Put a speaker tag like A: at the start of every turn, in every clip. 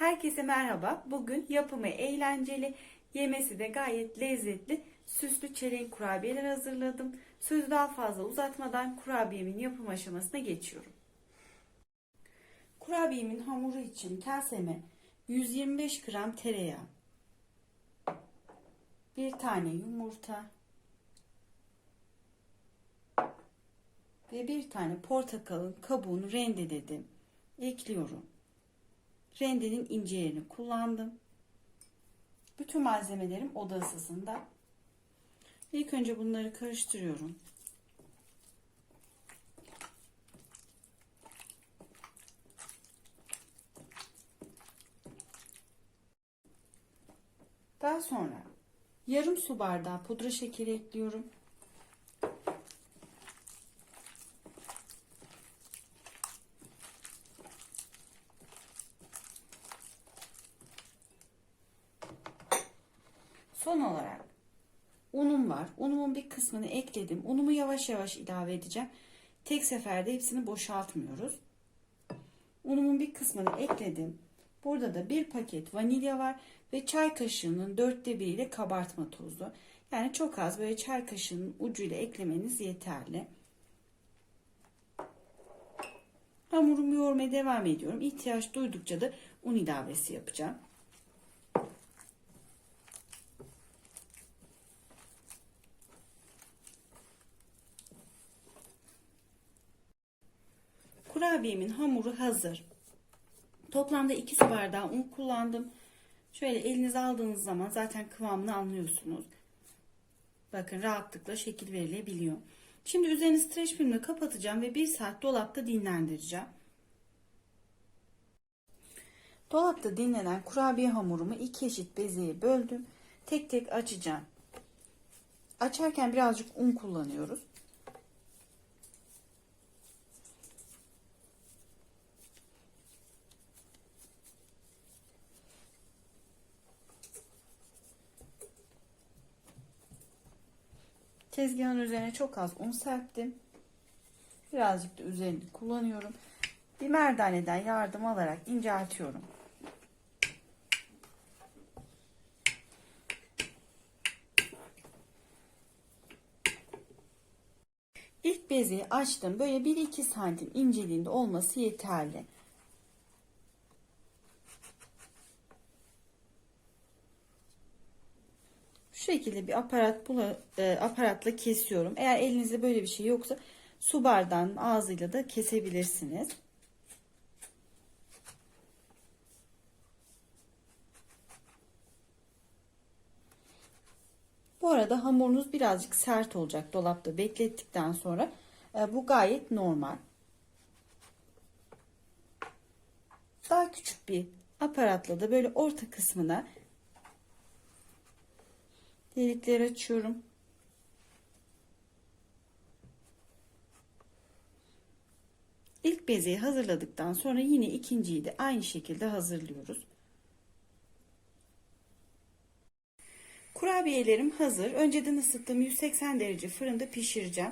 A: Herkese merhaba. Bugün yapımı eğlenceli, yemesi de gayet lezzetli süslü çelenk kurabiyeler hazırladım. Sözü daha fazla uzatmadan kurabiyemin yapım aşamasına geçiyorum. Kurabiyemin hamuru için kaseme 125 gram tereyağı, bir tane yumurta ve bir tane portakalın kabuğunu rendeledim. Ekliyorum. Rendenin ince yerini kullandım. Bütün malzemelerim oda ısısında. İlk önce bunları karıştırıyorum. Daha sonra yarım su bardağı pudra şekeri ekliyorum. Son olarak unum var. Unumun bir kısmını ekledim. Unumu yavaş yavaş ilave edeceğim. Tek seferde hepsini boşaltmıyoruz. Unumun bir kısmını ekledim. Burada da bir paket vanilya var ve çay kaşığının dörtte biriyle kabartma tozu. Yani çok az böyle çay kaşığının ucuyla eklemeniz yeterli. Hamurumu yoğurmaya devam ediyorum. İhtiyaç duydukça da un ilavesi yapacağım. Kurabiyemin hamuru hazır. Toplamda 2 su bardağı un kullandım. Şöyle elinize aldığınız zaman zaten kıvamını anlıyorsunuz. Bakın rahatlıkla şekil verilebiliyor. Şimdi üzerini streç filmle kapatacağım ve 1 saat dolapta dinlendireceğim. Dolapta dinlenen kurabiye hamurumu iki eşit bezeye böldüm. Tek tek açacağım. Açarken birazcık un kullanıyoruz. Tezgahın üzerine çok az un serptim. Birazcık da üzerini kullanıyorum. Bir merdaneden yardım alarak inceltiyorum. İlk bezeyi açtım. Böyle 1-2 santim inceliğinde olması yeterli. Şu şekilde bir aparat bula, e, aparatla kesiyorum. Eğer elinizde böyle bir şey yoksa su bardağının ağzıyla da kesebilirsiniz. Bu arada hamurunuz birazcık sert olacak dolapta beklettikten sonra. E, bu gayet normal. Daha küçük bir aparatla da böyle orta kısmına delikler açıyorum. İlk bezeyi hazırladıktan sonra yine ikinciyi de aynı şekilde hazırlıyoruz. Kurabiyelerim hazır. Önceden ısıttığım 180 derece fırında pişireceğim.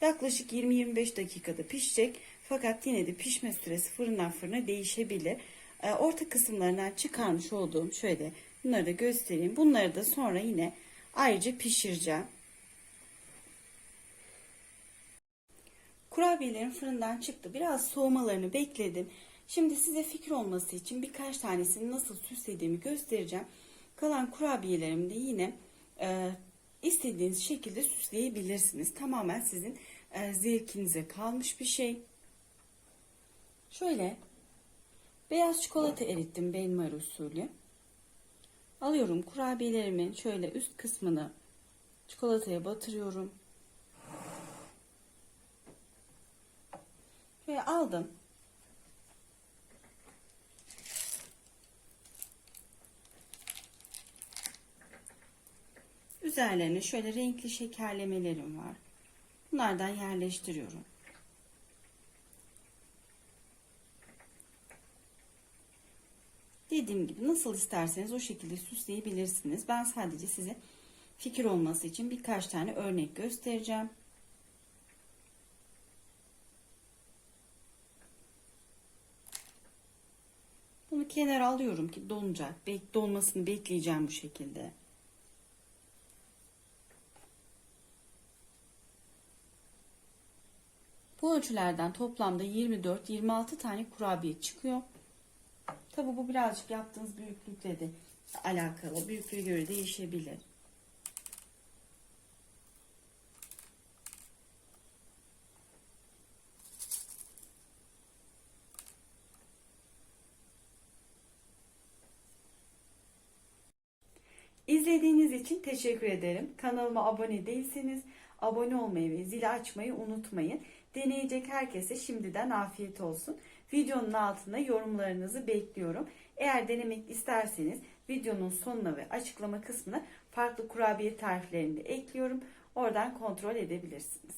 A: Yaklaşık 20-25 dakikada pişecek. Fakat yine de pişme süresi fırından fırına değişebilir. Ee, orta kısımlarından çıkarmış olduğum şöyle bunları da göstereyim. Bunları da sonra yine ayrıca pişireceğim. Kurabiyelerim fırından çıktı. Biraz soğumalarını bekledim. Şimdi size fikir olması için birkaç tanesini nasıl süslediğimi göstereceğim. Kalan kurabiyelerimi de yine e, istediğiniz şekilde süsleyebilirsiniz. Tamamen sizin e, zevkinize kalmış bir şey. Şöyle beyaz çikolata erittim benmar usulü. Alıyorum kurabiyelerimin şöyle üst kısmını çikolataya batırıyorum. Şöyle aldım. Üzerlerine şöyle renkli şekerlemelerim var. Bunlardan yerleştiriyorum. Dediğim gibi nasıl isterseniz o şekilde süsleyebilirsiniz. Ben sadece size fikir olması için birkaç tane örnek göstereceğim. Bunu kenara alıyorum ki donacak. Bek donmasını bekleyeceğim bu şekilde. Bu ölçülerden toplamda 24-26 tane kurabiye çıkıyor. Tabi bu birazcık yaptığınız büyüklükle de alakalı. Büyüklüğe göre değişebilir. İzlediğiniz için teşekkür ederim. Kanalıma abone değilseniz abone olmayı ve zili açmayı unutmayın. Deneyecek herkese şimdiden afiyet olsun. Videonun altında yorumlarınızı bekliyorum. Eğer denemek isterseniz videonun sonuna ve açıklama kısmına farklı kurabiye tariflerini de ekliyorum. Oradan kontrol edebilirsiniz.